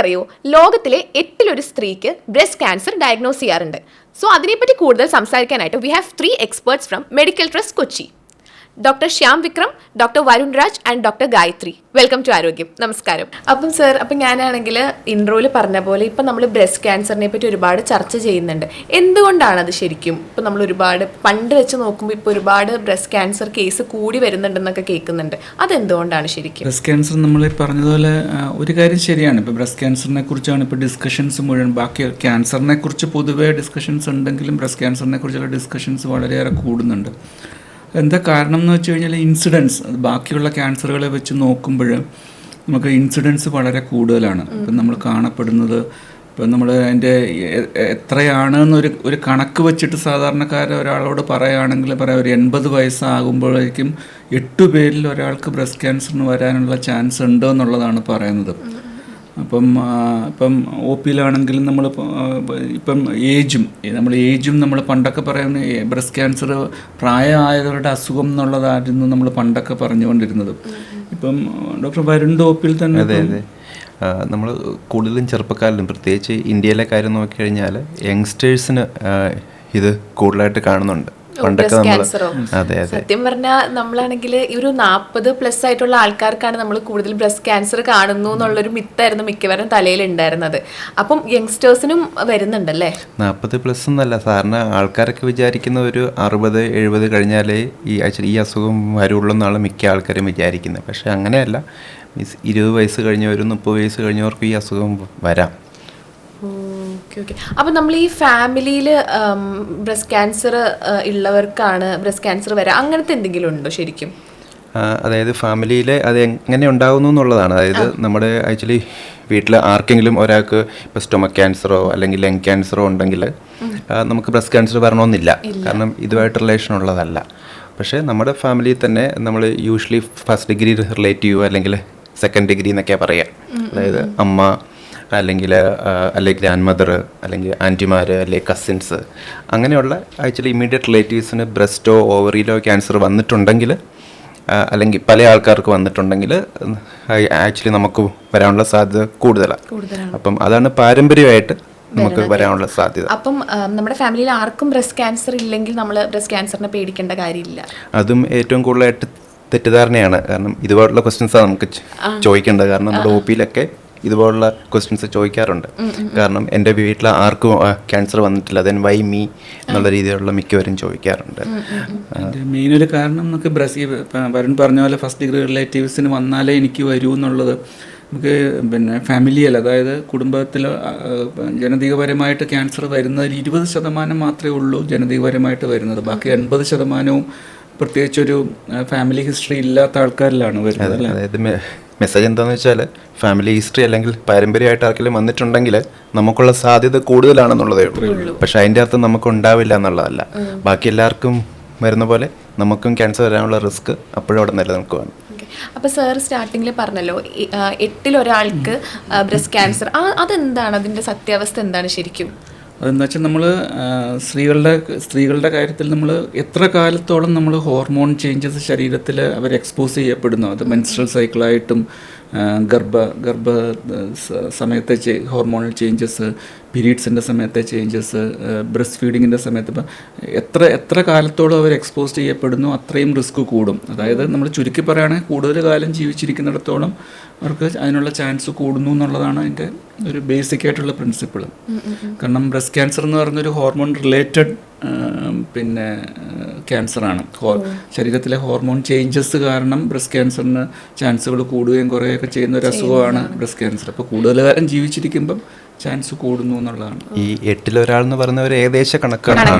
നിങ്ങൾക്കറിയോ ലോകത്തിലെ എട്ടിലൊരു സ്ത്രീക്ക് ബ്രസ്റ്റ് ക്യാൻസർ ഡയഗ്നോസ് ചെയ്യാറുണ്ട്. സോ അതിനെപ്പറ്റി കൂടുതൽ സംസാരിക്കാനായിട്ട് we have three experts from medical trust Kochi doctor Shyam Vikram doctor Varun Raj and doctor Gayathri. Welcome to Arogyam. നമസ്കാരം. അപ്പം സർ അപ്പം ഞാനാണെങ്കിൽ ഇൻട്രോയിൽ പറഞ്ഞ പോലെ ഇപ്പം നമ്മൾ ബ്രസ്റ്റ് ക്യാൻസറിനെ പറ്റി ഒരുപാട് ചർച്ച ചെയ്യുന്നുണ്ട്. എന്തുകൊണ്ടാണ് അത് ശരിക്കും? ഇപ്പം നമ്മൾ ഒരുപാട് പണ്ട് വെച്ച് നോക്കുമ്പോൾ ഇപ്പോൾ ഒരുപാട് ബ്രസ്റ്റ് ക്യാൻസർ കേസ് കൂടി വരുന്നുണ്ടെന്നൊക്കെ കേൾക്കുന്നുണ്ട്. അതെന്തുകൊണ്ടാണ് ശരിക്കും? ബ്രസ്റ്റ് ക്യാൻസർ നമ്മൾ പറഞ്ഞതുപോലെ ഒരു കാര്യം ശരിയാണ്. ഇപ്പോൾ ബ്രസ്റ്റ് ക്യാൻസറിനെ കുറിച്ചാണ് ഇപ്പോൾ ഡിസ്കഷൻസ് മുഴുവൻ. ബാക്കി ക്യാൻസറിനെ കുറിച്ച് പൊതുവേ ഡിസ്കഷൻസ് ഉണ്ടെങ്കിലും ബ്രസ്റ്റ് ക്യാൻസറിനെ കുറിച്ചുള്ള ഡിസ്കഷൻസ് വളരെയേറെ കൂടുന്നുണ്ട്. എന്താ കാരണം എന്ന് വെച്ച് കഴിഞ്ഞാൽ ഇൻസിഡൻസ് ബാക്കിയുള്ള ക്യാൻസറുകളെ വെച്ച് നോക്കുമ്പോൾ നമുക്ക് ഇൻസിഡൻസ് വളരെ കൂടുതലാണ്. ഇപ്പം നമ്മൾ കാണപ്പെടുന്നത് ഇപ്പം നമ്മൾ അതിന്റെ എത്രയാണ് എന്നൊരു ഒരു കണക്ക് വെച്ചിട്ട് സാധാരണക്കാരൻ ഒരാളോട് പറയുകയാണെങ്കിൽ പറയാം ഒരു എൺപത് വയസ്സാകുമ്പോഴേക്കും എട്ട് പേരിൽ ഒരാൾക്ക് ബ്രസ്റ്റ് ക്യാൻസറിന് വരാനുള്ള ചാൻസ് ഉണ്ട് എന്നുള്ളതാണ് പറയുന്നത്. അപ്പം ഇപ്പം ഒ പിയിലാണെങ്കിലും നമ്മൾ ഇപ്പം ഏജും നമ്മൾ ഏജും നമ്മൾ പണ്ടൊക്കെ പറയുന്ന ബ്രസ്റ്റ് ക്യാൻസർ പ്രായമായവരുടെ അസുഖം എന്നുള്ളതായിരുന്നു നമ്മൾ പണ്ടൊക്കെ പറഞ്ഞുകൊണ്ടിരുന്നത്. ഇപ്പം ഡോക്ടർ വരുണ്ട് ഒ പിയിൽ തന്നെ അതെ അതെ. നമ്മൾ കൂടുതലും ചെറുപ്പക്കാരിലും പ്രത്യേകിച്ച് ഇന്ത്യയിലെ കാര്യം നോക്കിക്കഴിഞ്ഞാൽ യങ്സ്റ്റേഴ്സിന് ഇത് കൂടുതലായിട്ട് കാണുന്നുണ്ട്. പണ്ടൊക്കെ നമ്മൾ അതെ സത്യം പറഞ്ഞാൽ നമ്മളാണെങ്കിൽ ഈ ഒരു നാൽപ്പത് പ്ലസ് ആയിട്ടുള്ള ആൾക്കാർക്കാണ് നമ്മൾ കൂടുതൽ ബ്രസ്റ്റ് ക്യാൻസർ കാണുന്നു എന്നുള്ളൊരു മിത്തായിരുന്നു മിക്കവാറും തലയിൽ ഉണ്ടായിരുന്നത് അപ്പം യങ്സ്റ്റേഴ്സിനും വരുന്നുണ്ടല്ലേ? നാൽപ്പത് പ്ലസ് എന്നല്ല സാറിന് ആൾക്കാരൊക്കെ വിചാരിക്കുന്ന ഒരു അറുപത് എഴുപത് കഴിഞ്ഞാലേ ഈ ഈ അസുഖം വരുള്ളൂ എന്നാണ് മിക്ക ആൾക്കാരും വിചാരിക്കുന്നത്. പക്ഷെ അങ്ങനെയല്ല. മീൻസ് ഇരുപത് വയസ്സ് കഴിഞ്ഞവരും മുപ്പത് വയസ്സ് കഴിഞ്ഞവർക്കും ഈ അസുഖം വരാം. ഓക്കെ അപ്പം നമ്മൾ ഈ ഫാമിലിയിൽ ബ്രസ്റ്റ് ക്യാൻസർ ഉള്ളവർക്കാണ് ബ്രസ്റ്റ് ക്യാൻസർ വരാം. അങ്ങനത്തെ എന്തെങ്കിലും ഉണ്ടോ ശരിക്കും? അതായത് ഫാമിലിയിലെ അത് എങ്ങനെ ഉണ്ടാകുന്നു എന്നുള്ളതാണ്. അതായത് നമ്മുടെ ആക്ച്വലി വീട്ടിൽ ആർക്കെങ്കിലും ഒരാൾക്ക് ഇപ്പോൾ സ്റ്റൊമക് ക്യാൻസറോ അല്ലെങ്കിൽ ലങ് ക്യാൻസറോ ഉണ്ടെങ്കിൽ നമുക്ക് ബ്രസ്റ്റ് ക്യാൻസർ വരണമെന്നില്ല. കാരണം ഇതുമായിട്ട് റിലേഷൻ ഉള്ളതല്ല. പക്ഷേ നമ്മുടെ ഫാമിലിയിൽ തന്നെ നമ്മൾ യൂഷ്വലി ഫസ്റ്റ് ഡിഗ്രി റിലേറ്റീവ് അല്ലെങ്കിൽ സെക്കൻഡ് ഡിഗ്രി എന്നൊക്കെയാണ് പറയുക അതായത് അമ്മ അല്ലെങ്കിൽ അല്ലെങ്കിൽ ഗ്രാൻഡ് മദർ അല്ലെങ്കിൽ ആന്റിമാർ അല്ലെങ്കിൽ കസിൻസ് അങ്ങനെയുള്ള ആക്ച്വലി ഇമ്മീഡിയറ്റ് റിലേറ്റീവ്സിന് ബ്രസ്റ്റോ ഓവറിയിലോ ക്യാൻസർ വന്നിട്ടുണ്ടെങ്കിൽ അല്ലെങ്കിൽ പല ആൾക്കാർക്ക് വന്നിട്ടുണ്ടെങ്കിൽ ആക്ച്വലി നമുക്ക് വരാനുള്ള സാധ്യത കൂടുതലാണ്. അപ്പം അതാണ് പാരമ്പര്യമായിട്ട് നമുക്ക് വരാനുള്ള സാധ്യത. അപ്പം നമ്മുടെ ഫാമിലിയിൽ ആർക്കും ബ്രസ്റ്റ് ക്യാൻസർ ഇല്ലെങ്കിൽ നമ്മൾ ബ്രസ്റ്റ് ക്യാൻസറിനെ പേടിക്കേണ്ട കാര്യമില്ല. അതും ഏറ്റവും കൂടുതലായിട്ട് തെറ്റിദ്ധാരണയാണ്. കാരണം ഇതുപോലുള്ള ക്വസ്റ്റ്യൻസാണ് നമുക്ക് ചോദിക്കേണ്ടത്. കാരണം നമ്മുടെ ഒ പിയിലൊക്കെ ഇതുപോലുള്ള ക്വസ്റ്റ്യൻസ് ചോദിക്കാറുണ്ട്. കാരണം എന്റെ വീട്ടിൽ ആർക്കും ക്യാൻസർ വന്നിട്ടില്ല. ദെൻ വൈ മീ എന്നുള്ള രീതിയിലുള്ള മിക്കവരും ചോദിക്കാറുണ്ട്. മെയിൻ ഒരു കാരണം നമുക്ക് ബ്രസീൽ വരുൺ പറഞ്ഞ പോലെ ഫസ്റ്റ് ഡിഗ്രി റിലേറ്റീവ്സിന് വന്നാലേ എനിക്ക് വരൂ എന്നുള്ളത് നമുക്ക് പിന്നെ ഫാമിലിയൽ അതായത് കുടുംബത്തിൽ ജനതീയപരമായിട്ട് ക്യാൻസർ വരുന്നതിൽ ഇരുപത് ശതമാനം മാത്രമേ ഉള്ളൂ ജനതീയപരമായിട്ട് വരുന്നത്. ബാക്കി എൺപത് ശതമാനവും പ്രത്യേകിച്ചൊരു ഫാമിലി ഹിസ്റ്ററി ഇല്ലാത്ത ആൾക്കാരിലാണ് വരുന്നത് അല്ലേ? അതായത് മെസ്സേജ് എന്താണെന്ന് വെച്ചാൽ ഫാമിലി ഹിസ്റ്ററി അല്ലെങ്കിൽ പാരമ്പര്യമായിട്ട് ആർക്കെങ്കിലും വന്നിട്ടുണ്ടെങ്കിൽ നമുക്കുള്ള സാധ്യത കൂടുതലാണെന്നുള്ളതേ ഉള്ളൂ. പക്ഷെ അതിന്റെ അർത്ഥം നമുക്ക് ഉണ്ടാവില്ല എന്നുള്ളതല്ല ബാക്കി എല്ലാവർക്കും വരുന്ന പോലെ നമുക്കും ക്യാൻസർ വരാനുള്ള റിസ്ക് അപ്പോഴും അവിടെ നിലനിൽക്കുവാണ് അപ്പോൾ സർ സ്റ്റാർട്ടിങ്ങിൽ പറഞ്ഞല്ലോ എട്ടിലൊരാൾക്ക് എട്ടിൽ ഒരാൾക്ക് ബ്രസ്റ്റ് ക്യാൻസർ അതെന്താണ്? അതിന്റെ സത്യാവസ്ഥ എന്താണ് ശരിക്കും? അതെന്താ വെച്ചാൽ നമ്മൾ സ്ത്രീകളുടെ സ്ത്രീകളുടെ കാര്യത്തിൽ നമ്മൾ എത്ര കാലത്തോളം നമ്മൾ ഹോർമോൺ ചേഞ്ചസ് ശരീരത്തിൽ അവർ എക്സ്പോസ് ചെയ്യപ്പെടുന്നു? അത് മെൻസ്ട്രൽ സൈക്കിളായിട്ടും ഗർഭ ഗർഭ സമയത്തെ ഹോർമോണൽ ചേഞ്ചസ് പീരീഡ്സിന്റെ സമയത്തെ ചേഞ്ചസ് ബ്രസ്റ്റ് ഫീഡിങ്ങിന്റെ സമയത്ത് ഇപ്പം എത്ര എത്ര കാലത്തോളം അവർ എക്സ്പോസ് ചെയ്യപ്പെടുന്നു അത്രയും റിസ്ക് കൂടും. അതായത് നമ്മൾ ചുരുക്കി പറയുകയാണെങ്കിൽ കൂടുതൽ കാലം ജീവിച്ചിരിക്കുന്നിടത്തോളം അവർക്ക് അതിനുള്ള ചാൻസ് കൂടുന്നു എന്നുള്ളതാണ് അതിന്റെ ഒരു ബേസിക് ആയിട്ടുള്ള പ്രിൻസിപ്പിൾ കാരണം ബ്രസ്റ്റ് ക്യാൻസർ എന്ന് പറഞ്ഞൊരു ഹോർമോൺ റിലേറ്റഡ് പിന്നെ ക്യാൻസറാണ് ഹോ ശരീരത്തിലെ ഹോർമോൺ ചേഞ്ചസ് കാരണം ബ്രസ്റ്റ് ക്യാൻസറിന് ചാൻസുകൾ കൂടുകയും കുറയുകയൊക്കെ ചെയ്യുന്ന ഒരു അസുഖമാണ് ബ്രസ്റ്റ് ക്യാൻസർ അപ്പോൾ കൂടുതൽ കാലം ജീവിച്ചിരിക്കുമ്പം ചാൻസ് കൂടുന്നു എന്നുള്ളതാണ്. ഈ എട്ടിലൊരാൾ എന്ന് പറയുന്ന ഒരു ഏകദേശ കണക്കാണ്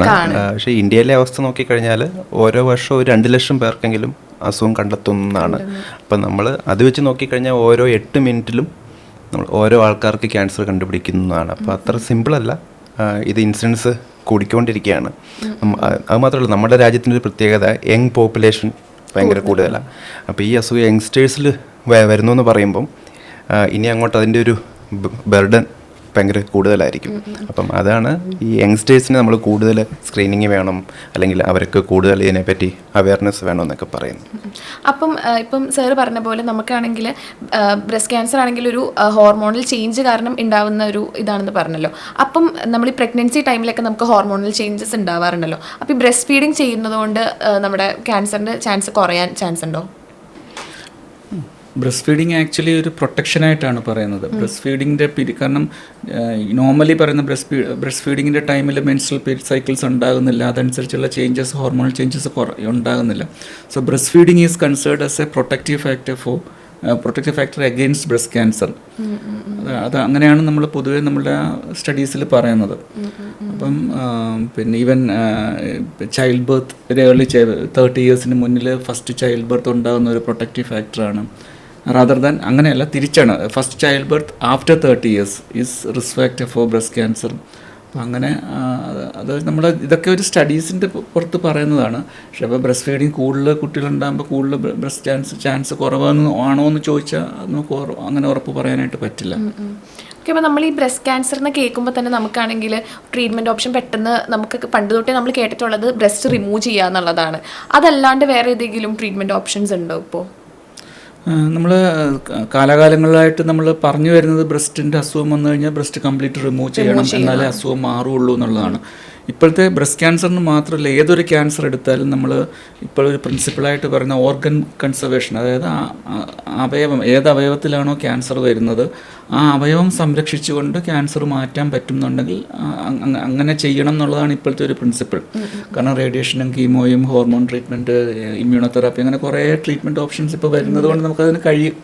പക്ഷേ ഇന്ത്യയിലെ അവസ്ഥ നോക്കിക്കഴിഞ്ഞാൽ ഓരോ വർഷവും ഒരു രണ്ട് ലക്ഷം പേർക്കെങ്കിലും അസുഖം കണ്ടെത്തുന്നതാണ്. അപ്പം നമ്മൾ അത് വെച്ച് നോക്കിക്കഴിഞ്ഞാൽ ഓരോ എട്ട് മിനിറ്റിലും നമ്മൾ ഓരോ ആൾക്കാർക്ക് ക്യാൻസർ കണ്ടുപിടിക്കുന്നതാണ്. അപ്പോൾ അത്ര സിമ്പിളല്ല. ഇത് ഇൻസിഡൻസ് കൂടിക്കൊണ്ടിരിക്കുകയാണ്. അത് മാത്രമല്ല നമ്മുടെ രാജ്യത്തിന്റെ ഒരു പ്രത്യേകത യങ് പോപ്പുലേഷൻ ഭയങ്കര കൂടുതലാണ് അപ്പോൾ ഈ അസുഖം യങ്സ്റ്റേഴ്സിൽ വരുന്നു എന്ന് പറയുമ്പം ഇനി അങ്ങോട്ട് അതിന്റെ ഒരു ബർഡൻ ഭയങ്കര കൂടുതലായിരിക്കും. അപ്പം അതാണ് ഈ യങ്സ്റ്റേഴ്സിന് നമ്മൾ കൂടുതൽ സ്ക്രീനിങ് വേണം അല്ലെങ്കിൽ അവർക്ക് കൂടുതൽ ഇതിനെപ്പറ്റി അവയർനെസ് വേണം എന്നൊക്കെ പറയുന്നു അപ്പം ഇപ്പം സാറ് പറഞ്ഞ പോലെ നമുക്കാണെങ്കിൽ ബ്രസ്റ്റ് ക്യാൻസർ ആണെങ്കിൽ ഒരു ഹോർമോണൽ ചേഞ്ച് കാരണം ഉണ്ടാവുന്ന ഒരു ഇതാണെന്ന് പറഞ്ഞല്ലോ. അപ്പം നമ്മൾ ഈ പ്രഗ്നൻസി ടൈമിലൊക്കെ നമുക്ക് ഹോർമോണൽ ചേഞ്ചസ് ഉണ്ടാവാറുണ്ടല്ലോ. അപ്പം ഈ ബ്രസ്റ്റ് ഫീഡിങ് ചെയ്യുന്നതുകൊണ്ട് നമ്മുടെ ക്യാൻസറിന്റെ ചാൻസ് കുറയാൻ ചാൻസ് ഉണ്ടോ? ബ്രസ്റ്റ് ഫീഡിങ് ആക്ച്വലി ഒരു പ്രൊട്ടക്ഷൻ ആയിട്ടാണ് പറയുന്നത്. ബ്രസ്റ്റ് ഫീഡിങ്ങിന്റെ പീരി കാരണം നോർമലി പറയുന്ന ബ്രസ്റ്റ് ബ്രസ്റ്റ് ഫീഡിങ്ങിന്റെ ടൈമിൽ മെൻസ്ട്രൽ പീരിയഡ് സൈക്കിൾസ് ഉണ്ടാകുന്നില്ല. അതനുസരിച്ചുള്ള ചേഞ്ചസ് ഹോർമോണൽ ചേഞ്ചസ് ഉണ്ടാകുന്നില്ല. So breast feeding is concerned as a protective factor for protective factor against breast cancer. അത് അങ്ങനെയാണ് നമ്മൾ പൊതുവെ നമ്മുടെ സ്റ്റഡീസിൽ പറയുന്നത്. അപ്പം പിന്നെ ഈവൻ ചൈൽഡ് ബർത്ത് ഒരു ഏർലി തേർട്ടി ഇയേഴ്സിന് മുന്നിൽ ഫസ്റ്റ് ചൈൽഡ് ബർത്ത് ഉണ്ടാകുന്ന ഒരു പ്രൊട്ടക്റ്റീവ് ഫാക്ടറാണ്. റാദർ ദാൻ അങ്ങനെയല്ല തിരിച്ചാണ്. First child birth after thirty years is factor for breast cancer അപ്പം അങ്ങനെ അത് നമ്മൾ ഇതൊക്കെ ഒരു സ്റ്റഡീസിന്റെ പുറത്ത് പറയുന്നതാണ്. പക്ഷേ അപ്പോൾ ബ്രസ്റ്റ് ഫീഡിങ് കൂടുതൽ കുട്ടികളുണ്ടാകുമ്പോൾ കൂടുതൽ ബ്രസ്റ്റ് ചാൻസ് ചാൻസ് കുറവാണെന്ന് ആണോ എന്ന് ചോദിച്ചാൽ നമുക്ക് അങ്ങനെ ഉറപ്പ് പറയാനായിട്ട് പറ്റില്ല. ഓക്കെ അപ്പോൾ നമ്മൾ ഈ ബ്രസ്റ്റ് ക്യാൻസർ എന്ന് കേൾക്കുമ്പോൾ തന്നെ നമുക്കാണെങ്കിൽ ട്രീറ്റ്മെന്റ് ഓപ്ഷൻ പെട്ടെന്ന് നമുക്ക് പണ്ട് തൊട്ടേ നമ്മൾ കേട്ടിട്ടുള്ളത് ബ്രസ്റ്റ് റിമൂവ് ചെയ്യുക എന്നുള്ളതാണ് അതല്ലാണ്ട് വേറെ ഏതെങ്കിലും ട്രീറ്റ്മെന്റ് ഓപ്ഷൻസ് ഉണ്ടോ ഇപ്പോൾ നമ്മൾ കാലാകാലങ്ങളിലായിട്ട് നമ്മൾ പറഞ്ഞു വരുന്നത് ബ്രസ്റ്റിന്റെ അസുഖം വന്നു കഴിഞ്ഞാൽ ബ്രസ്റ്റ് കംപ്ലീറ്റ് റിമൂവ് ചെയ്യണം. എന്നാലേ അസുഖം മാറുള്ളൂ എന്നുള്ളതാണ്. ഇപ്പോഴത്തെ ബ്രസ്റ്റ് ക്യാൻസറിന് മാത്രമല്ല ഏതൊരു ക്യാൻസർ എടുത്താലും നമ്മൾ ഇപ്പോൾ ഒരു പ്രിൻസിപ്പിളായിട്ട് പറയുന്ന ഓർഗൻ കൺസർവേഷൻ അതായത് അവയവം ഏത് അവയവത്തിലാണോ ക്യാൻസർ വരുന്നത് ആ അവയവം സംരക്ഷിച്ചുകൊണ്ട് ക്യാൻസർ മാറ്റാൻ പറ്റുന്നുണ്ടെങ്കിൽ അങ്ങനെ ചെയ്യണം എന്നുള്ളതാണ് ഇപ്പോഴത്തെ ഒരു പ്രിൻസിപ്പിൾ. കാരണം റേഡിയേഷനും കീമോയും ഹോർമോൺ ട്രീറ്റ്മെന്റ് ഇമ്മ്യൂണോതെറാപ്പി അങ്ങനെ കുറേ ട്രീറ്റ്മെന്റ് ഓപ്ഷൻസ് ഇപ്പോൾ വരുന്നത് കൊണ്ട് നമുക്കതിന് കഴിയും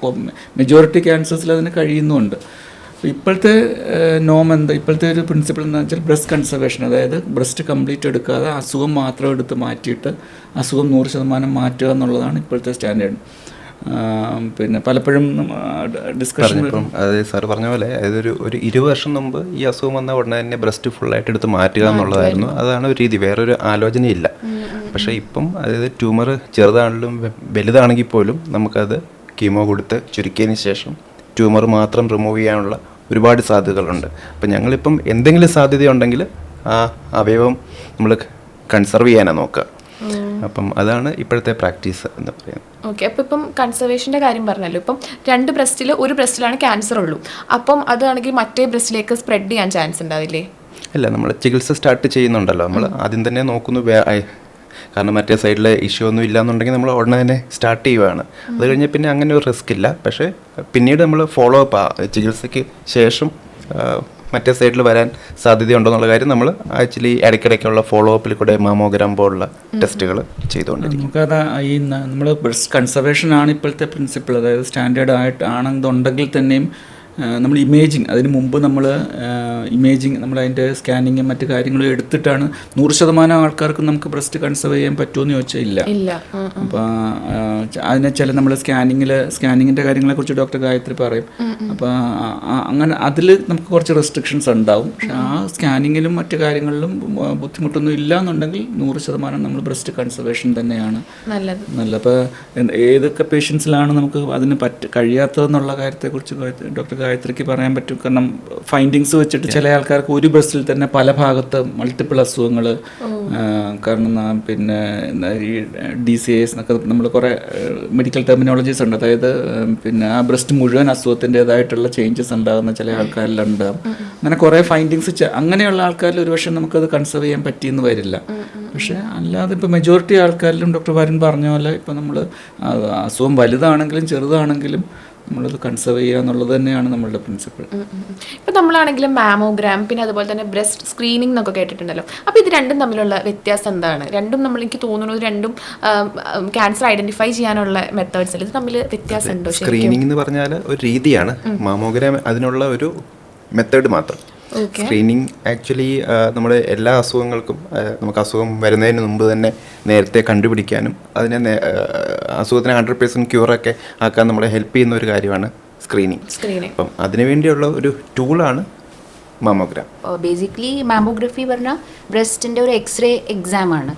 മെജോറിറ്റി ക്യാൻസേഴ്സിൽ അതിന് കഴിയുന്നുണ്ട്. അപ്പോൾ ഇപ്പോഴത്തെ നോം എന്താ? ഇപ്പോഴത്തെ ഒരു പ്രിൻസിപ്പിൾ എന്ന് വെച്ചാൽ ബ്രസ്റ്റ് കൺസർവേഷൻ അതായത് ബ്രസ്റ്റ് കംപ്ലീറ്റ് എടുക്കാതെ അസുഖം മാത്രം എടുത്ത് മാറ്റിയിട്ട് അസുഖം നൂറ് ശതമാനം മാറ്റുക എന്നുള്ളതാണ് ഇപ്പോഴത്തെ സ്റ്റാൻഡേർഡ് പിന്നെ പലപ്പോഴും ഡിസ്കഷൻ ഇപ്പം അതായത് സാർ പറഞ്ഞ പോലെ അതായത് ഒരു ഒരു ഇരുപത് വർഷം മുമ്പ് ഈ അസുഖം വന്ന ഉടനെ തന്നെ ബ്രസ്റ്റ് ഫുൾ ആയിട്ട് എടുത്ത് മാറ്റുക എന്നുള്ളതായിരുന്നു. അതാണ് ഒരു രീതി വേറൊരു ആലോചനയില്ല പക്ഷേ ഇപ്പം അതായത് ട്യൂമർ ചെറുതാണെങ്കിലും വലുതാണെങ്കിൽ പോലും നമുക്കത് കീമോ കൊടുത്ത് ചുരുക്കിയതിന് ശേഷം ട്യൂമർ മാത്രം റിമൂവ് ചെയ്യാനുള്ള ഒരുപാട് സാധ്യതകളുണ്ട്. അപ്പം ഞങ്ങളിപ്പം എന്തെങ്കിലും സാധ്യതയുണ്ടെങ്കിൽ ആ അവയവം നമ്മൾ കൺസർവ് ചെയ്യാനാണ് നോക്കുക. അപ്പം അതാണ് ഇപ്പോഴത്തെ പ്രാക്ടീസ് എന്ന് പറയുന്നത് ഓക്കെ അപ്പം ഇപ്പം കൺസർവേഷന്റെ കാര്യം പറഞ്ഞല്ലോ. ഇപ്പം രണ്ട് ബ്രസ്റ്റിൽ ഒരു ബ്രസ്റ്റിലാണ് ക്യാൻസർ ഉള്ളൂ. അപ്പം അതാണെങ്കിൽ മറ്റേ ബ്രസ്റ്റിലേക്ക് സ്പ്രെഡ് ചെയ്യാൻ ചാൻസ് ഉണ്ടാവില്ലേ അല്ല നമ്മൾ ചികിത്സ സ്റ്റാർട്ട് ചെയ്യുന്നുണ്ടല്ലോ. നമ്മൾ ആദ്യം തന്നെ നോക്കുന്നു കാരണം മറ്റേ സൈഡിൽ ഇഷ്യൂ ഒന്നും ഇല്ല ഇല്ലാന്നുണ്ടെങ്കിൽ നമ്മൾ ഉടനെ തന്നെ സ്റ്റാർട്ട് ചെയ്യുവാണ്. അത് കഴിഞ്ഞ് പിന്നെ അങ്ങനെ ഒരു റിസ്ക് ഇല്ല. പക്ഷേ പിന്നീട് നമ്മൾ ഫോളോ അപ്പ് ചികിത്സയ്ക്ക് ശേഷം മറ്റേ സൈഡിൽ വരാൻ സാധ്യതയുണ്ടോന്നുള്ള കാര്യം നമ്മൾ ആക്ച്വലി ഇടയ്ക്കിടയ്ക്കുള്ള ഫോളോ അപ്പിൽ കൂടെ മാമോഗ്രാം പോലുള്ള ടെസ്റ്റുകൾ ചെയ്തുകൊണ്ടിരിക്കും. നമുക്കത് ഈ നമ്മൾ ബ്രസ്റ്റ് കൺസർവേഷൻ ആണ് ഇപ്പോഴത്തെ പ്രിൻസിപ്പിൾ അതായത് സ്റ്റാൻഡേർഡ് ആയിട്ട് ആണെന്നുണ്ടെങ്കിൽ തന്നെയും നമ്മൾ ഇമേജിങ് അതിന് മുമ്പ് നമ്മൾ ഇമേജിങ് നമ്മൾ അതിന്റെ സ്കാനിങ്ങും മറ്റു കാര്യങ്ങളും എടുത്തിട്ടാണ് നൂറ് ശതമാനം ആൾക്കാർക്കും നമുക്ക് ബ്രസ്റ്റ് കൺസർവ് ചെയ്യാൻ പറ്റുമെന്ന് ചോദിച്ചാൽ ഇല്ല. അപ്പോൾ അതിനെ ചില നമ്മൾ സ്കാനിങ്ങിൽ സ്കാനിങ്ങിന്റെ കാര്യങ്ങളെക്കുറിച്ച് ഡോക്ടർ ഗായത്രി പറയും. അപ്പോൾ അങ്ങനെ അതിൽ നമുക്ക് കുറച്ച് റെസ്ട്രിക്ഷൻസ് ഉണ്ടാവും. പക്ഷെ ആ സ്കാനിങ്ങിലും മറ്റു കാര്യങ്ങളിലും ബുദ്ധിമുട്ടൊന്നും ഇല്ല എന്നുണ്ടെങ്കിൽ നൂറ് ശതമാനം നമ്മൾ ബ്രസ്റ്റ് കൺസർവേഷൻ തന്നെയാണ് നല്ലത്. നല്ല അപ്പോൾ ഏതൊക്കെ പേഷ്യൻസിലാണ് നമുക്ക് അതിന് പറ്റ കഴിയാത്തതെന്നുള്ള കാര്യത്തെക്കുറിച്ച് ഡോക്ടർ ഗായത്രിക്ക് പറയാൻ പറ്റും. കാരണം ഫൈൻഡിങ്സ് വെച്ചിട്ട് ചില ആൾക്കാർക്ക് ഒരു ബസ്സിൽ തന്നെ പല ഭാഗത്ത് മൾട്ടിപ്പിൾ അസുഖങ്ങൾ കാരണം പിന്നെ എന്താ ഈ ഡി സി എസ് എന്നൊക്കെ നമ്മൾ കുറേ മെഡിക്കൽ ടെർമിനോളജീസ് ഉണ്ട്. അതായത് പിന്നെ ആ ബ്രസ്റ്റ് മുഴുവൻ അസുഖത്തിന്റെതായിട്ടുള്ള ചേഞ്ചസ് ഉണ്ടാകുന്ന ചില ആൾക്കാരിലുണ്ട്. അങ്ങനെ കുറേ ഫൈൻഡിങ്സ് അങ്ങനെയുള്ള ആൾക്കാരിൽ ഒരുപക്ഷെ നമുക്കത് കൺസേർവ് ചെയ്യാൻ പറ്റിയെന്ന് വരില്ല. പക്ഷേ അല്ലാതെ ഇപ്പോൾ മെജോറിറ്റി ആൾക്കാരിലും ഡോക്ടർ വരുൺ പറഞ്ഞ പോലെ ഇപ്പോൾ നമ്മൾ അസുഖം വലുതാണെങ്കിലും ചെറുതാണെങ്കിലും നമ്മളത് കൺസേർവ് ചെയ്യുക എന്നുള്ളത് തന്നെയാണ് നമ്മളുടെ പ്രിൻസിപ്പിൾ ഇപ്പം നമ്മളാണെങ്കിലും മാമോഗ്രാം പിന്നെ അതുപോലെ തന്നെ ബ്രസ്റ്റ് സ്ക്രീനിങ് എന്നൊക്കെ കേട്ടിട്ടുണ്ടല്ലോ. അപ്പോൾ ഇത് രണ്ടും തമ്മിലുള്ള വ്യത്യാസം എന്താണ്? രണ്ടും നമ്മൾ എനിക്ക് തോന്നുന്നത് രണ്ടും ക്യാൻസർ ഐഡന്റിഫൈ ചെയ്യാനുള്ള മെത്തേഡ്സിൽ ഇത് തമ്മിൽ വ്യത്യാസം ഉണ്ടോ സ്ക്രീനിങ് എന്ന് പറഞ്ഞാൽ ഒരു രീതിയാണ്. മാമോഗ്രാം അതിനുള്ള ഒരു മെത്തേഡ് മാത്രം. സ്ക്രീനിങ് ആക്ച്വലി നമ്മുടെ എല്ലാ അസുഖങ്ങൾക്കും നമുക്ക് അസുഖം വരുന്നതിന് മുമ്പ് തന്നെ നേരത്തെ കണ്ടുപിടിക്കാനും അതിനെ അസുഖത്തിന് ഹൺഡ്രഡ് പേഴ്സന്റ് ക്യൂറൊക്കെ ആക്കാൻ നമ്മളെ ഹെൽപ്പ് ചെയ്യുന്ന ഒരു കാര്യമാണ് സ്ക്രീനിങ് സ്ക്രീനിങ് അപ്പം അതിനുവേണ്ടിയുള്ള ഒരു ടൂളാണ് മാമോഗ്രാം ബേസിക്കലി മാമോഗ്രഫി പറഞ്ഞാൽ ബ്രസ്റ്റിന്റെ ഒരു എക്സ്റേ എക്സാം ആണ്.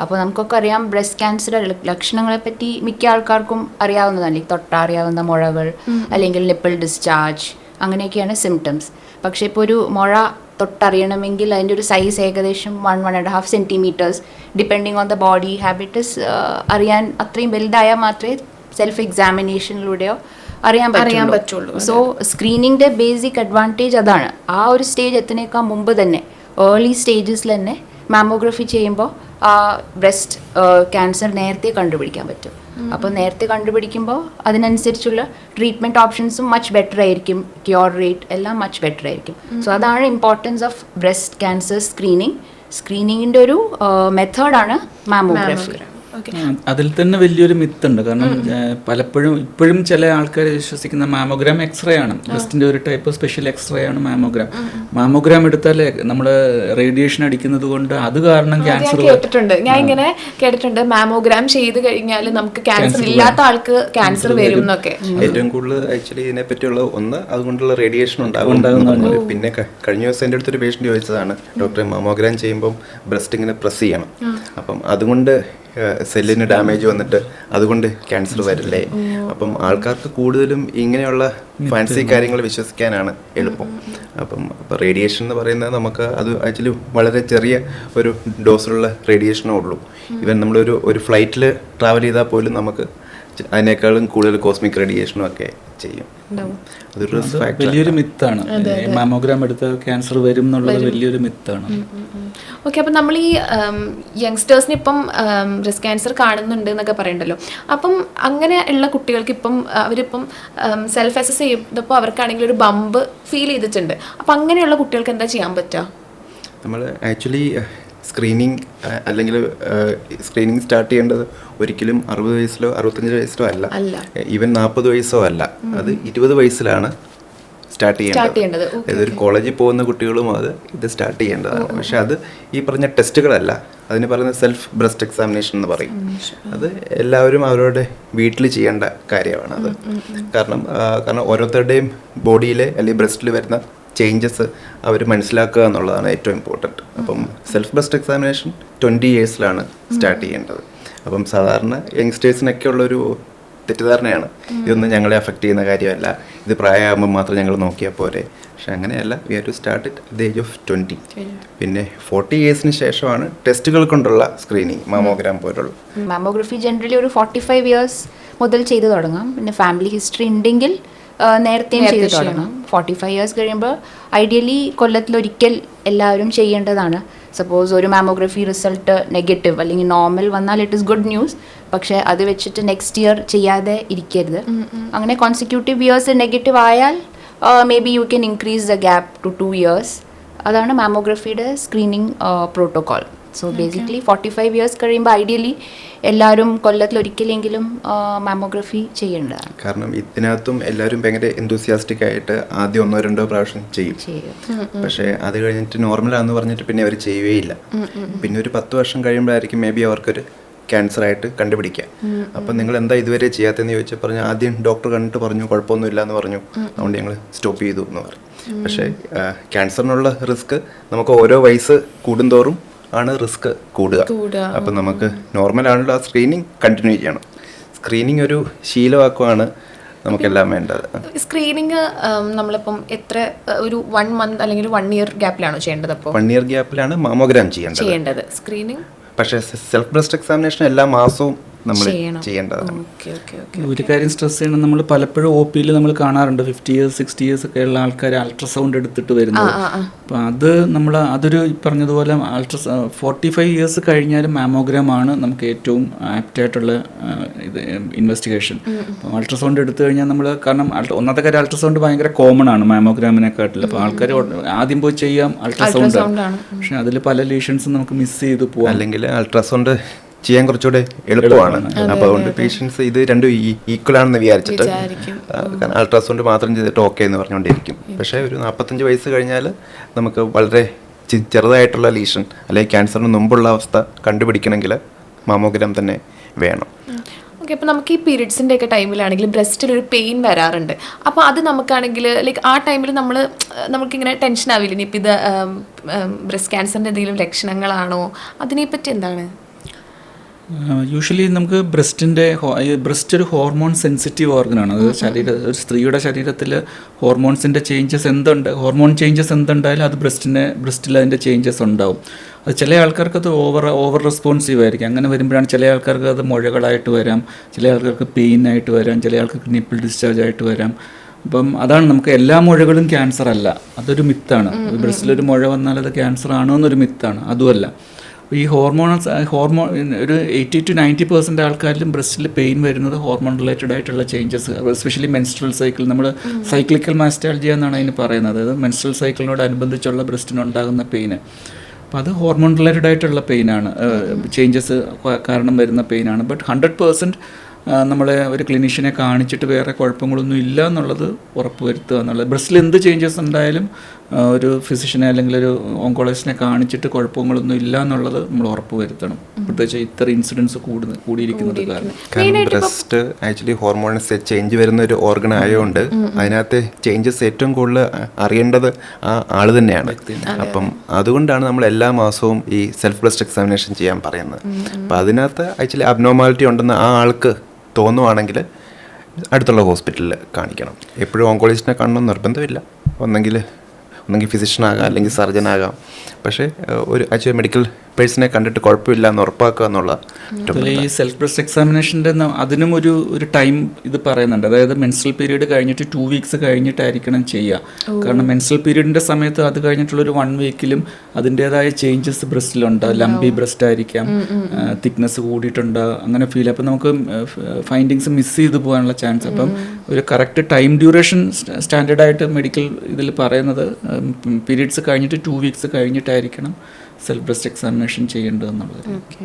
അപ്പോൾ നമുക്കൊക്കെ അറിയാം ബ്രസ്റ്റ് ക്യാൻസർ ലക്ഷണങ്ങളെ പറ്റി മിക്ക ആൾക്കാർക്കും അറിയാവുന്നതാണ്. തൊട്ടറിയാവുന്ന മുഴകൾ അല്ലെങ്കിൽ നിപ്പിൾ ഡിസ്ചാർജ് അങ്ങനെയൊക്കെയാണ് സിംറ്റംസ് പക്ഷേ ഇപ്പോൾ ഒരു മുഴ തൊട്ടറിയണമെങ്കിൽ അതിന്റെ ഒരു സൈസ് ഏകദേശം one one and half centimetres depending on the body habitus അറിയാൻ അത്രയും വലുതായാൽ മാത്രമേ സെൽഫ് എക്സാമിനേഷനിലൂടെയോ അറിയാൻ അറിയാൻ പറ്റുള്ളൂ. സോ സ്ക്രീനിങ്ങിന്റെ ബേസിക് അഡ്വാന്റേജ് അതാണ്. ആ ഒരു സ്റ്റേജ് എത്തുന്നേക്കാൾ മുമ്പ് തന്നെ ഏർലി സ്റ്റേജസിൽ തന്നെ മാമോഗ്രഫി ചെയ്യുമ്പോൾ ആ ബ്രസ്റ്റ് ക്യാൻസർ നേരത്തെ കണ്ടുപിടിക്കാൻ പറ്റും. അപ്പോൾ നേരത്തെ കണ്ടുപിടിക്കുമ്പോൾ അതിനനുസരിച്ചുള്ള ട്രീറ്റ്മെന്റ് ഓപ്ഷൻസും മച്ച് ബെറ്റർ ആയിരിക്കും. ക്യൂർ റേറ്റ് എല്ലാം മച്ച് ബെറ്റർ ആയിരിക്കും. സോ അതാണ് importance of breast cancer screening സ്ക്രീനിങ്ങിന്റെ ഒരു മെത്തേഡാണ് മാമോഗ്രഫി അതിൽ തന്നെ വലിയൊരു മിത്തുണ്ട്. കാരണം പലപ്പോഴും ഇപ്പോഴും ചില ആൾക്കാർ വിശ്വസിക്കുന്ന മാമോഗ്രാം എക്സ്റേ ആണ് ബ്രസ്റ്റിന്റെ ഒരു ടൈപ്പ് സ്പെഷ്യൽ എക്സ്റേ ആണ് മാമോഗ്രാം. മാമോഗ്രാം എടുത്താൽ നമ്മൾ റേഡിയേഷൻ അടിക്കുന്നത് കൊണ്ട് അത് കാരണം ക്യാൻസർ കേട്ടിട്ടുണ്ട്. ഞാൻ ഇങ്ങനെ കേട്ടിട്ടുണ്ട്. മാമോഗ്രാം ചെയ്ത് കഴിഞ്ഞാൽ നമുക്ക് ക്യാൻസർ ഇല്ലാത്ത ആൾക്ക് ക്യാൻസർ വരും എന്നൊക്കെ. ഏറ്റവും കൂടുതൽ ആക്ച്വലി ഇതിനെ പറ്റിയുള്ള ഒന്ന് അതുകൊണ്ടുള്ള റേഡിയേഷൻ ഉണ്ടാകും. പിന്നെ കഴിഞ്ഞ ദിവസം എന്റെ അടുത്തൊരു പേഷ്യന്റ് ചോദിച്ചതാണ് ഡോക്ടറെ മാമോഗ്രാം ചെയ്യുമ്പോൾ ബ്രസ്റ്റ് ഇങ്ങനെ പ്രസ് ചെയ്യണം. അപ്പം അതുകൊണ്ട് സെല്ലിന് ഡാമേജ് വന്നിട്ട് അതുകൊണ്ട് ക്യാൻസർ വരില്ലേ? അപ്പം ആൾക്കാർക്ക് കൂടുതലും ഇങ്ങനെയുള്ള ഫാൻസി കാര്യങ്ങൾ വിശ്വസിക്കാനാണ് എളുപ്പം. അപ്പം അപ്പം റേഡിയേഷൻ എന്ന് പറയുന്നത് നമുക്ക് അത് ആക്ച്വലി വളരെ ചെറിയ ഒരു ഡോസിലുള്ള റേഡിയേഷനേ ഉള്ളൂ. ഇവൻ നമ്മളൊരു ഒരു ഫ്ലൈറ്റിൽ ട്രാവൽ ചെയ്താൽ പോലും നമുക്ക് അതിനേക്കാളും കൂടുതൽ കോസ്മിക് റേഡിയേഷനും ഒക്കെ ചെയ്യും. അതൊരു റിസ്ക് ഫാക്ടർ വലിയൊരു മിത്താണ് മാമോഗ്രാം എടുത്താൽ ക്യാൻസർ വരും എന്നുള്ളത് വലിയൊരു മിത്താണ് ഓക്കെ അപ്പം നമ്മൾ ഈ യങ്സ്റ്റേഴ്സിന് ഇപ്പം ബ്രസ്റ്റ് ക്യാൻസർ കാണുന്നുണ്ട് എന്നൊക്കെ പറയണ്ടല്ലോ. അപ്പം അങ്ങനെ ഉള്ള കുട്ടികൾക്ക് ഇപ്പം അവരിപ്പം സെൽഫ് അസസ് ചെയ്തപ്പോൾ അവർക്കാണെങ്കിൽ ഒരു ബമ്പ് ഫീൽ ചെയ്തിട്ടുണ്ട്. അപ്പം അങ്ങനെയുള്ള കുട്ടികൾക്ക് എന്താ ചെയ്യാൻ പറ്റുക നമ്മൾ ആക്ച്വലി സ്ക്രീനിങ് അല്ലെങ്കിൽ സ്ക്രീനിങ് സ്റ്റാർട്ട് ചെയ്യേണ്ടത് ഒരിക്കലും അറുപത് വയസ്സിലോ അറുപത്തഞ്ച് വയസ്സിലോ അല്ല. ഈവൻ നാൽപ്പത് വയസ്സോ അല്ല. അത് ഇരുപത് വയസ്സിലാണ് സ്റ്റാർട്ട് ചെയ്യേണ്ടത്. ഒരു കോളേജിൽ പോകുന്ന കുട്ടികളും അത് ഇത് സ്റ്റാർട്ട് ചെയ്യേണ്ടതാണ്. പക്ഷെ അത് ഈ പറഞ്ഞ ടെസ്റ്റുകളല്ല. അതിന് പറയുന്ന സെൽഫ് ബ്രസ്റ്റ് എക്സാമിനേഷൻ എന്ന് പറയും. അത് എല്ലാവരും അവരുടെ വീട്ടിൽ ചെയ്യേണ്ട കാര്യമാണ് അത്. കാരണം കാരണം ഓരോരുത്തരുടെയും ബോഡിയിലെ അല്ലെങ്കിൽ ബ്രസ്റ്റിൽ വരുന്ന ചേഞ്ചസ് അവർ മനസ്സിലാക്കുക എന്നുള്ളതാണ് ഏറ്റവും ഇമ്പോർട്ടന്റ് അപ്പം സെൽഫ് ബെസ്റ്റ് എക്സാമിനേഷൻ ട്വന്റി ഇയേഴ്സിലാണ് സ്റ്റാർട്ട് ചെയ്യേണ്ടത്. അപ്പം സാധാരണ യങ്സ്റ്റേഴ്സിനൊക്കെ ഉള്ളൊരു തെറ്റിദ്ധാരണയാണ്. ഇതൊന്നും ഞങ്ങളെ അഫക്റ്റ് ചെയ്യുന്ന കാര്യമല്ല. ഇത് പ്രായമാകുമ്പോൾ മാത്രം ഞങ്ങൾ നോക്കിയാൽ പോരെ. പക്ഷെ അങ്ങനെയല്ല. We are to start it the age of twenty പിന്നെ ഫോർട്ടി ഇയേഴ്സിന് ശേഷമാണ് ടെസ്റ്റുകൾ കൊണ്ടുള്ള സ്ക്രീനിങ് മാമോഗ്രാം പോലുള്ള. മാമോഗ്രഫി ജനറലി ഒരു ഫോർട്ടി ഫൈവ് ഇയേഴ്സ് മുതൽ ചെയ്തു തുടങ്ങാം. പിന്നെ ഫാമിലി ഹിസ്റ്ററി ഉണ്ടെങ്കിൽ നേരത്തെയും ചെയ്തിട്ടുണ്ട് ചെയ്തു ഫോർട്ടി ഫൈവ് ഇയേഴ്സ് കഴിയുമ്പോൾ ഐഡിയലി കൊല്ലത്തിലൊരിക്കൽ എല്ലാവരും ചെയ്യേണ്ടതാണ്. സപ്പോസ് ഒരു മാമോഗ്രഫി റിസൾട്ട് നെഗറ്റീവ് അല്ലെങ്കിൽ നോർമൽ വന്നാൽ ഇറ്റ് ഇസ് ഗുഡ് ന്യൂസ് പക്ഷേ അത് വെച്ചിട്ട് നെക്സ്റ്റ് ഇയർ ചെയ്യാതെ ഇരിക്കരുത്. അങ്ങനെ കോൺസിക്യൂട്ടീവ് ഇയേഴ്സ് നെഗറ്റീവ് ആയാൽ may be you can increase the gap to two years അതാണ് മാമോഗ്രഫിയുടെ screening protocol so basically forty five years കഴിയുമ്പോൾ ഐഡിയലി എല്ലാവരും കൊല്ലത്തിൽ ഒരിക്കലെങ്കിലും മാമോഗ്രഫി ചെയ്യേണ്ടതാണ്. കാരണം ഇതിനകത്തും എല്ലാവരും ഭയങ്കര എന്തൂസിയാസ്റ്റിക് ആയിട്ട് ആദ്യം ഒന്നോ രണ്ടോ പ്രാവശ്യം ചെയ്യും. പക്ഷേ അത് കഴിഞ്ഞിട്ട് നോർമലാന്ന് പറഞ്ഞിട്ട് പിന്നെ അവർ ചെയ്യുകയില്ല പിന്നെ ഒരു പത്ത് വർഷം കഴിയുമ്പോഴായിരിക്കും മേ ബി അവർക്കൊരു ക്യാൻസർ ആയിട്ട് കണ്ടുപിടിക്കാം അപ്പം നിങ്ങൾ എന്താ ഇതുവരെ ചെയ്യാത്തതെന്ന് ചോദിച്ചാൽ പറഞ്ഞു ആദ്യം ഡോക്ടർ കണ്ടിട്ട് പറഞ്ഞു കുഴപ്പമൊന്നുമില്ല എന്ന് പറഞ്ഞു അതുകൊണ്ട് ഞങ്ങൾ സ്റ്റോപ്പ് ചെയ്തു എന്ന് പറഞ്ഞു. പക്ഷേ ക്യാൻസറിനുള്ള റിസ്ക് നമുക്ക് ഓരോ വയസ്സ് കൂടുന്തോറും ആണ് റിസ്ക് കൂടുക. അപ്പം നമുക്ക് നോർമലാണല്ലോ ആ സ്ക്രീനിങ് കണ്ടിന്യൂ ചെയ്യണം. സ്ക്രീനിങ് ഒരു ശീലമാക്കുവാണ് നമുക്കെല്ലാം വേണ്ടത്. സ്ക്രീനിങ് നമ്മളിപ്പം എത്ര ഒരു വൺ മന്ത് അല്ലെങ്കിൽ വൺ ഇയർ ഗ്യാപ്പിലാണോ ചെയ്യേണ്ടത് അപ്പോൾ? വൺ ഇയർ ഗ്യാപ്പിലാണ് മാമോഗ്രാം ചെയ്യേണ്ടത്. ചെയ്യേണ്ടത്. സ്ക്രീനിങ് പക്ഷേ സെൽഫ് ബ്രസ്റ്റ് എക്സാമിനേഷൻ എല്ലാ മാസവും നമ്മൾ ചെയ്യേണ്ടത് ചെയ്യേണ്ടതാണ്. ഓക്കെ ഓക്കെ ഓക്കെ ഒരു കാര്യം സ്ട്രെസ് ചെയ്യണം. നമ്മൾ പലപ്പോഴും ഒ പിയിൽ നമ്മൾ കാണാറുണ്ട്. ഫിഫ്റ്റി ഇയേഴ്സ് സിക്സ്റ്റി ഇയേഴ്സ് ഒക്കെ ഉള്ള ആൾക്കാർ അൾട്രാസൗണ്ട് എടുത്തിട്ട് വരുന്നത്. അപ്പം അത് നമ്മൾ അതൊരു പറഞ്ഞതുപോലെ അൾട്രാ ഫോർട്ടി ഫൈവ് ഇയേഴ്സ് കഴിഞ്ഞാലും മാമോഗ്രാം ആണ് നമുക്ക് ഏറ്റവും ആപ്റ്റായിട്ടുള്ള ഇത് ഇൻവെസ്റ്റിഗേഷൻ അപ്പം അൾട്രാസൗണ്ട് എടുത്തു കഴിഞ്ഞാൽ നമ്മൾ കാരണം ഒന്നാമത്തെ കാര്യം അൾട്രാസൗണ്ട് ഭയങ്കര കോമൺ ആണ് മാമോഗ്രാമിനെക്കാട്ടിൽ അപ്പോൾ ആൾക്കാർ ആദ്യം പോയി ചെയ്യാം അൾട്രാസൗണ്ട് പക്ഷെ അതിൽ പല ലീഷൻസും നമുക്ക് മിസ് ചെയ്ത് പോകാം അല്ലെങ്കിൽ അൾട്രാസൗണ്ട് ചെയ്യാൻ കുറച്ചുകൂടെ എളുപ്പമാണ്. അപ്പോൾ അതുകൊണ്ട് പേഷ്യൻസ് ഇത് രണ്ടും ഈക്വൽ ആണെന്ന് വിചാരിച്ചിട്ട് അൾട്രാസൗണ്ട് മാത്രം ചെയ്തിട്ട് ഓക്കെ എന്ന് പറഞ്ഞുകൊണ്ടിരിക്കും. പക്ഷേ ഒരു നാൽപ്പത്തഞ്ച് വയസ്സ് കഴിഞ്ഞാൽ നമുക്ക് വളരെ ചെറുതായിട്ടുള്ള ലീഷൻ അല്ലെങ്കിൽ ക്യാൻസറിന് മുമ്പുള്ള അവസ്ഥ കണ്ടുപിടിക്കണമെങ്കിൽ മാമോഗ്രാം തന്നെ വേണം. ഓക്കെ അപ്പോൾ നമുക്ക് ഈ പീരീഡ്സിന്റെ ഒക്കെ ടൈമിലാണെങ്കിൽ ബ്രസ്റ്റിൽ ഒരു പെയിൻ വരാറുണ്ട്. അപ്പോൾ അത് നമുക്കാണെങ്കിൽ ലൈക്ക് ആ ടൈമിൽ നമ്മൾ നമുക്കിങ്ങനെ ടെൻഷൻ ആവില്ല? ഇനിയിപ്പോൾ ഇത് ബ്രസ്റ്റ് ക്യാൻസറിന്റെ എന്തെങ്കിലും ലക്ഷണങ്ങളാണോ? അതിനെപ്പറ്റി എന്താണ്? യൂഷ്വലി നമുക്ക് ബ്രസ്റ്റിന്റെ ബ്രസ്റ്റ് ഒരു ഹോർമോൺ സെൻസിറ്റീവ് ഓർഗനാണ് അത് ശരീര ഒരു സ്ത്രീയുടെ ശരീരത്തിൽ ഹോർമോൺസിന്റെ ചേഞ്ചസ് എന്തുണ്ട് ഹോർമോൺ ചേഞ്ചസ് എന്തുണ്ടായാലും അത് ബ്രസ്റ്റിനെ ബ്രസ്റ്റിൽ അതിന്റെ ചേഞ്ചസ് ഉണ്ടാവും. അത് ചില ആൾക്കാർക്ക് അത് ഓവർ ഓവർ റെസ്പോൺസീവ് ആയിരിക്കും. അങ്ങനെ വരുമ്പോഴാണ് ചില ആൾക്കാർക്ക് അത് മുഴകളായിട്ട് വരാം. ചില ആൾക്കാർക്ക് പെയിൻ ആയിട്ട് വരാം. ചില ആൾക്കാർക്ക് നിപ്പിൾ ഡിസ്ചാർജ് ആയിട്ട് വരാം. അപ്പം അതാണ് നമുക്ക് എല്ലാ മുഴകളും ക്യാൻസർ അല്ല. അതൊരു മിത്താണ് ബ്രസ്റ്റിലൊരു മുഴ വന്നാൽ അത് ക്യാൻസർ ആണോ എന്നൊരു മിത്താണ് അതുമല്ല. ഈ ഹോർമോണൽ ഹോർമോൺ ഒരു എയ്റ്റി ടു നയന്റി പെർസെന്റ് ആൾക്കാരിലും ബ്രസ്റ്റിൽ പെയിൻ വരുന്നത് ഹോർമോൺ റിലേറ്റഡ് ആയിട്ടുള്ള ചേഞ്ചസ് എസ്പെഷ്യലി മെൻസ്ട്രൽ സൈക്കിൾ നമ്മൾ സൈക്ലിക്കൽ മാസ്റ്റാൾജിയ എന്നാണ് അതിന് പറയുന്നത്. അതായത് മെൻസ്ട്രൽ സൈക്കിളിനോട് അനുബന്ധിച്ചുള്ള ബ്രസ്റ്റിനുണ്ടാകുന്ന പെയിന് അപ്പോൾ അത് ഹോർമോൺ റിലേറ്റഡ് ആയിട്ടുള്ള പെയിനാണ് ചേഞ്ചസ് കാരണം വരുന്ന പെയിനാണ് ബട്ട് ഹൺഡ്രഡ് പേഴ്സന്റ് നമ്മളെ ഒരു ക്ലിനീഷ്യനെ കാണിച്ചിട്ട് വേറെ കുഴപ്പങ്ങളൊന്നും ഇല്ല എന്നുള്ളത് ഉറപ്പ് വരുത്തുക എന്നുള്ളത്. ബ്രസ്റ്റിൽ എന്ത് ചേഞ്ചസ് ഉണ്ടായാലും ഒരു ഫിസിഷ്യനെ അല്ലെങ്കിൽ ഒരു ഓങ്കോളജിസ്റ്റിനെ കാണിച്ചിട്ട് കുഴപ്പങ്ങളൊന്നും ഇല്ല എന്നുള്ളത് നമ്മൾ ഉറപ്പ് വരുത്തണം. പ്രത്യേകിച്ച് ഇത്ര ഇൻസിഡൻസ് കൂടുന്ന കൂടിയിരിക്കുന്നത് കാരണം. കാരണം ബ്രസ്റ്റ് ആക്ച്വലി ഹോർമോൺസ് ചേഞ്ച് വരുന്ന ഒരു ഓർഗൻ ആയതുകൊണ്ട് അതിനകത്തെ ചേഞ്ചസ് ഏറ്റവും കൂടുതൽ അറിയേണ്ടത് ആ ആൾ തന്നെയാണ്. അപ്പം അതുകൊണ്ടാണ് നമ്മൾ എല്ലാ മാസവും ഈ സെൽഫ് ബ്രസ്റ്റ് എക്സാമിനേഷൻ ചെയ്യാൻ പറയുന്നത്. അപ്പം അതിനകത്ത് ആക്ച്വലി അബ്നോർമാലിറ്റി ഉണ്ടെന്ന് ആ ആൾക്ക് തോന്നുവാണെങ്കിൽ അടുത്തുള്ള ഹോസ്പിറ്റലിൽ കാണിക്കണം. എപ്പോഴും ഓങ്കോളജിസ്റ്റിനെ കാണണം നിർബന്ധമില്ല. ഒന്നെങ്കിൽ ഒന്നെങ്കിൽ ഫിസിഷ്യനാകാം അല്ലെങ്കിൽ സർജനാകാം പക്ഷേ ഒരു ആക്ച്വലി മെഡിക്കൽ പേഴ്സണെ കണ്ടിട്ട് കുഴപ്പമില്ല എന്ന് ഉറപ്പാക്കുക എന്നുള്ള അതുപോലെ ഈ സെൽഫ് ബ്രസ്റ്റ് എക്സാമിനേഷന്റെ അതിനും ഒരു ഒരു ടൈം ഇത് പറയുന്നുണ്ട്. അതായത് മെൻസൽ പീരീഡ് കഴിഞ്ഞിട്ട് ടു വീക്സ് കഴിഞ്ഞിട്ടായിരിക്കണം ചെയ്യുക. കാരണം മെൻസൽ പീരീഡിന്റെ സമയത്ത് അത് കഴിഞ്ഞിട്ടുള്ള ഒരു വൺ വീക്കിലും അതിന്റെതായ ചേഞ്ചസ് ബ്രസ്റ്റിലുണ്ട്. ലംബി ബ്രസ്റ്റ് ആയിരിക്കാം. തിക്നെസ് കൂടിയിട്ടുണ്ട്. അങ്ങനെ ഫീൽ അപ്പം നമുക്ക് ഫൈൻഡിങ്സ് മിസ് ചെയ്ത് പോകാനുള്ള ചാൻസ് അപ്പം ഒരു കറക്റ്റ് ടൈം ഡ്യൂറേഷൻ സ്റ്റാൻഡേർഡായിട്ട് മെഡിക്കൽ ഇതിൽ പറയുന്നത് പീരീഡ്സ് കഴിഞ്ഞിട്ട് ടു വീക്സ് കഴിഞ്ഞിട്ടായിരിക്കണം സെൽഫ് ബ്രസ്റ്റ് എക്സാമിനേഷൻ ചെയ്യേണ്ടതെന്നുള്ളത്